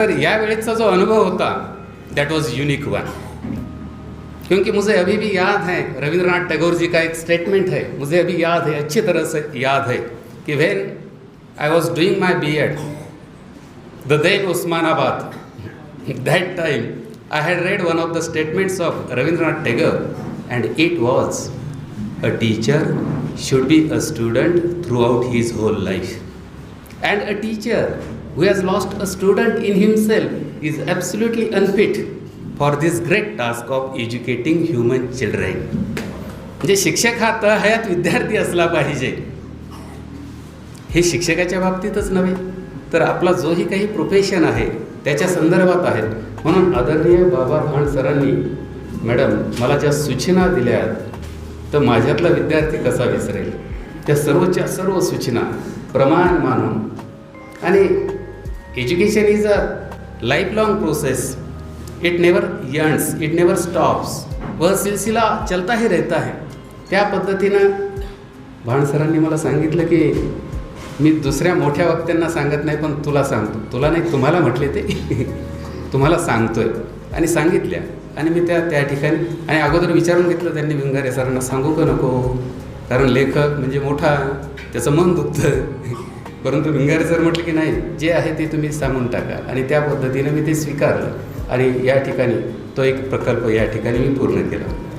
तर या वेळेचा जो अनुभव होता दॅट वॉज युनिक वन क्योंकि मुझे अभी भी याद है रविंद्रनाथ टैगोर जी का एक स्टेटमेंट है मुझे अभी याद है अच्छी तरह से याद है कि Wien I was doing my B Ed the then Osmanabad that time I had read one of the statements of Rabindranath Tagore and it was a teacher should be a student throughout his whole life and a teacher who has lost a student in himself is absolutely unfit for this great task of educating human children म्हणजे शिक्षक हा तळहयात विद्यार्थी असला पाहिजे. हे शिक्षकाच्या बाबतीतच नव्हे तर आपला जोही काही प्रोफेशन आहे त्याच्या संदर्भात आहे म्हणून आदरणीय बाबा भांड सरांनी मॅडम मला ज्या सूचना दिल्या आहेत तर माझ्यातला विद्यार्थी कसा विसरेल? त्या सर्वच्या सर्व सूचना प्रमाण मानून आणि education is a life long process it never ends it never stops व सिलसिला चलता ही रहता है. त्या पद्धतीनं भांड सरांनी मला सांगितलं की मी दुसऱ्या मोठ्या वक्त्यांना सांगत नाही पण तुला सांगतो. तुला नाही तुम्हाला म्हटले ते. तुम्हाला सांगतोय. आणि सांगितल्या. आणि मी त्या त्या ठिकाणी आणि अगोदर विचारून घेतलं त्यांनी विंगारे सरांना सांगू का नको? कारण लेखक म्हणजे मोठा त्याचं मन दुखतं परंतु विंगारे सर म्हटलं की नाही जे आहे ते तुम्ही सांगून टाका. आणि त्या पद्धतीनं मी ते स्वीकारलं. आणि या ठिकाणी तो एक प्रकल्प या ठिकाणी मी पूर्ण केला.